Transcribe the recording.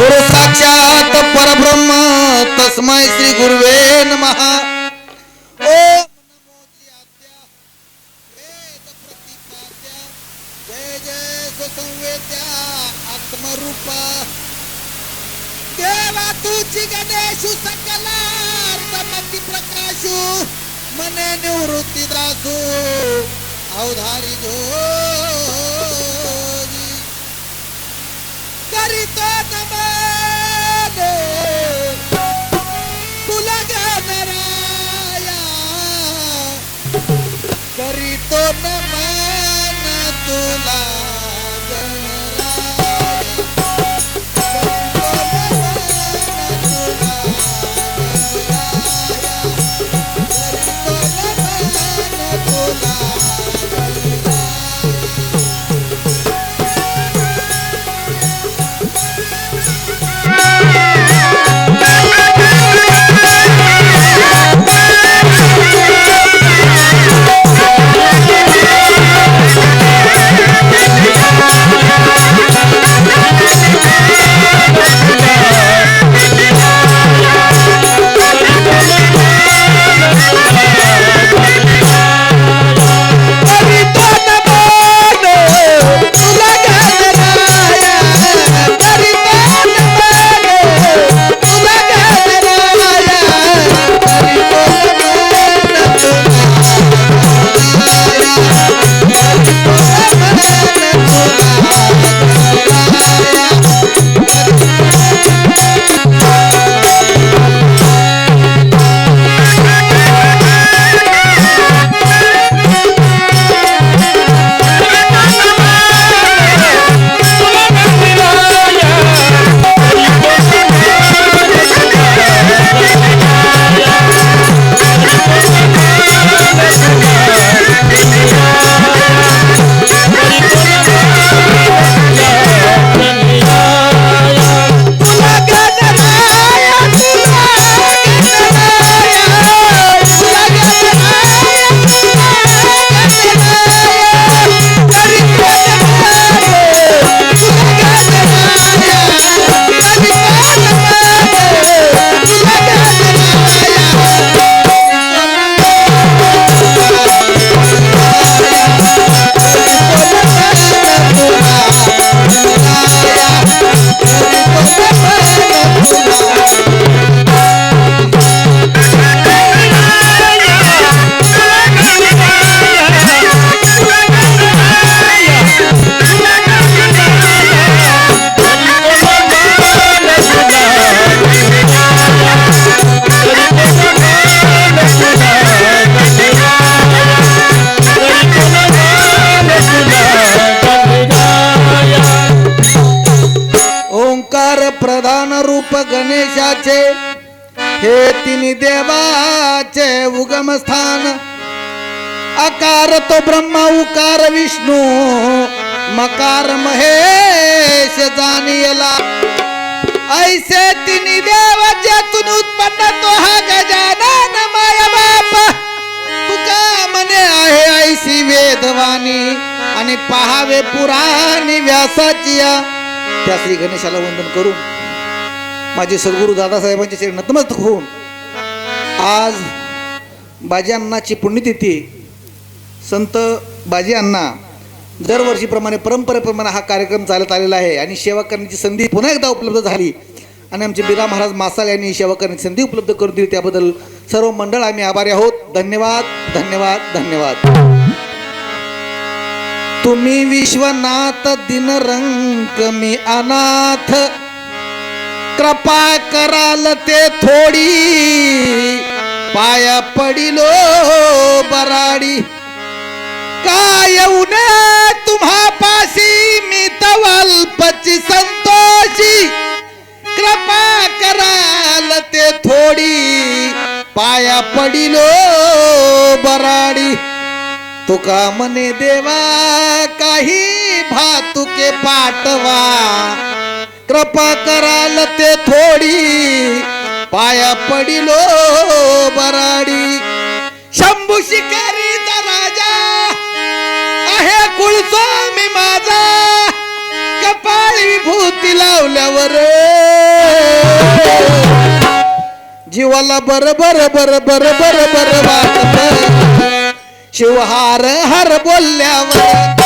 महेश्वरा गुरु साक्षात परब्रह्म तस्मै श्री गुरुवे नमः. ओम जय जय सुसंवेद्या आत्मरूपा देवा तुझी गणेशु सकलार्थमती प्रकाशु मने निवृत्ती द्रासू अवधारी जोगी गणेशाचे हे तिन्ही देवाचे उगम स्थान. अकार तो ब्रह्मा उकार विष्णू मकार महेश जाणीला ऐसे तिन्ही देव ज्यातून उत्पन्न तो हा गजानन माया बाप. तुका म्हणे आहे ऐशी वेदवाणी? आणि पहावे पुराणी व्यासाची त्या श्री गणेशाला वंदन करून माझे सद्गुरू दादासाहेबांच्या चरणी नतमस्तक होऊन. आज बाजी अण्णाची पुण्यतिथी. संत बाजी अण्णा दरवर्षीप्रमाणे परंपरेप्रमाणे हा कार्यक्रम चालत आलेला आहे आणि सेवा करण्याची संधी पुन्हा एकदा उपलब्ध झाली. आणि आमचे बिरा महाराज मासाल यांनी सेवा करण्याची संधी उपलब्ध करून दिली. त्याबद्दल सर्व मंडळ आम्ही आभारी आहोत. धन्यवाद धन्यवाद धन्यवाद. तुम्ही विश्वनाथ दिनरंक मी अनाथ कृपा कराल ते थोडी. पाया पडिलो बराडी. काय येऊन तुम्हा पाशी? मी तवल्पची संतोषी. कृपा कराल ते थोडी. पाया पडिलो बराडी. तुका मने देवा काही भातुके पाठवा. कृपा कराल ते थोडी. पाया पडिलो बराडी. शंभू शिकारीचा राजा आहे मी माझा. कपाळी भूती लावल्यावर. जीवाला बर बर बर बर बर बर वाटत. शिवहार हर बोलल्यावर.